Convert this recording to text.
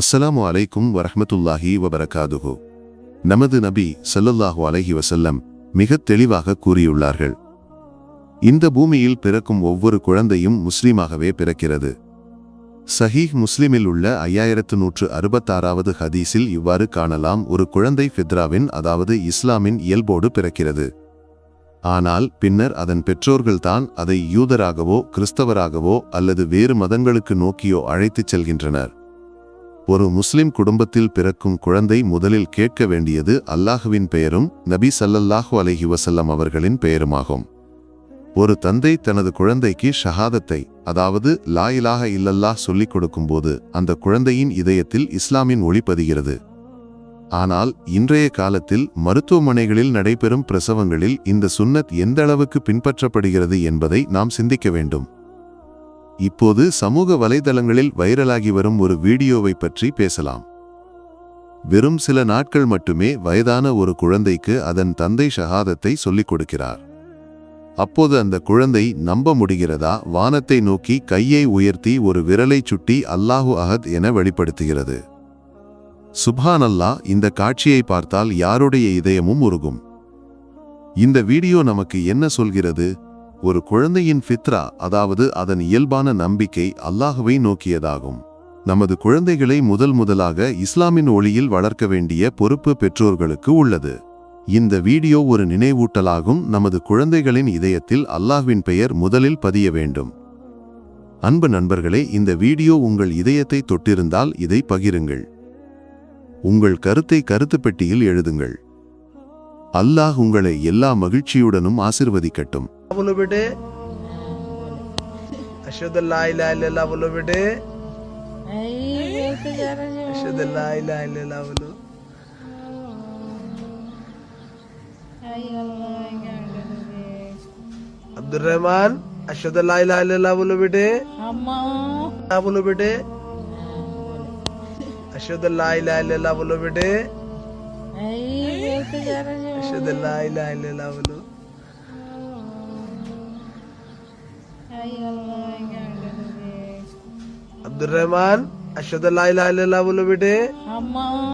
அஸ்ஸலாமு அலைக்கும் வரஹமத்துல்லாஹி வபரகாதுஹு. நமது நபி சல்லல்லாஹு அலஹி வசல்லம் மிகத் தெளிவாக கூறியுள்ளார்கள். இந்த பூமியில் பிறக்கும் ஒவ்வொரு குழந்தையும் முஸ்லீமாகவே பிறக்கிறது. சஹீஹ் முஸ்லிமில் உள்ள ஐயாயிரத்து நூற்று அறுபத்தாறாவது ஹதீஸில் இவ்வாறு காணலாம் ஒரு குழந்தை ஃபித்ராவின் அதாவது இஸ்லாமின் இயல்போடு பிறக்கிறது. ஆனால் பின்னர் அதன் பெற்றோர்கள்தான் அதை யூதராகவோ கிறிஸ்தவராகவோ அல்லது வேறு மதங்களுக்கு நோக்கியோ அழைத்துச் செல்கின்றனர். ஒரு முஸ்லிம் குடும்பத்தில் பிறக்கும் குழந்தை முதலில் கேட்க வேண்டியது அல்லாஹுவின் பெயரும் நபி சல்லல்லாஹு அலஹி வசல்லம் அவர்களின் பெயருமாகும். ஒரு தந்தை தனது குழந்தைக்கு ஷஹாதத்தை அதாவது லா இல்லல்லாஹ் சொல்லிக் கொடுக்கும்போது அந்த குழந்தையின் இதயத்தில் இஸ்லாமின் ஒளி பதிகிறது. ஆனால் இன்றைய காலத்தில் மருத்துவமனைகளில் நடைபெறும் பிரசவங்களில் இந்த சுன்னத் எந்த அளவுக்கு பின்பற்றப்படுகிறது என்பதை நாம் சிந்திக்க வேண்டும். இப்போது சமூக வலைதளங்களில் வைரலாகி வரும் ஒரு வீடியோவை பற்றி பேசலாம். வெறும் சில நாட்கள் மட்டுமே வயதான ஒரு குழந்தைக்கு அதன் தந்தை ஷஹாதத்தை சொல்லிக் கொடுக்கிறார். அப்போது அந்த குழந்தை நம்ப முடிகிறதா? வானத்தை நோக்கி கையை உயர்த்தி ஒரு விரலை சுட்டி அல்லாஹு அஹத் என வெளிப்படுத்துகிறது. சுப்ஹான் அல்லாஹ் இந்த காட்சியை பார்த்தால் யாருடைய இதயமும் உருகும். இந்த வீடியோ நமக்கு என்ன சொல்கிறது? ஒரு குழந்தையின் ஃபித்ரா அதாவது அதன் இயல்பான நம்பிக்கை அல்லாஹுவை நோக்கியதாகும். நமது குழந்தைகளை முதல் முதலாக இஸ்லாமின் ஒளியில் வளர்க்க வேண்டிய பொறுப்பு பெற்றோர்களுக்கு உள்ளது. இந்த வீடியோ ஒரு நினைவூட்டலாகும். நமது குழந்தைகளின் இதயத்தில் அல்லாஹ்வின் பெயர் முதலில் பதிய வேண்டும். அன்பு நண்பர்களே இந்த வீடியோ உங்கள் இதயத்தை தொட்டிருந்தால் இதை பகிருங்கள். உங்கள் கருத்தை கருத்து பெட்டியில் எழுதுங்கள். அல்லாஹ் உங்களை எல்லா மகிழ்ச்சியுடனும் ஆசிர்வதிக்கட்டும். বলো বেটে। আশহাদু লা ইলাহা ইল্লাল্লাহ বলো বেটে। আশহাদু লা ইলাহা ইল্লাল্লাহ বলো। আব্দুর রহমান আশহাদু লা ইলাহা ইল্লাল্লাহ বলো বেটে। আম্মা বলো বেটে। আশহাদু লা ইলাহা ইল্লাল্লাহ বলো বেটে। আশহাদু লা ইলাহা ইল্লাল্লাহ বলো। আব্দুর রহমান আশাদ লাইলা বলো বেটে।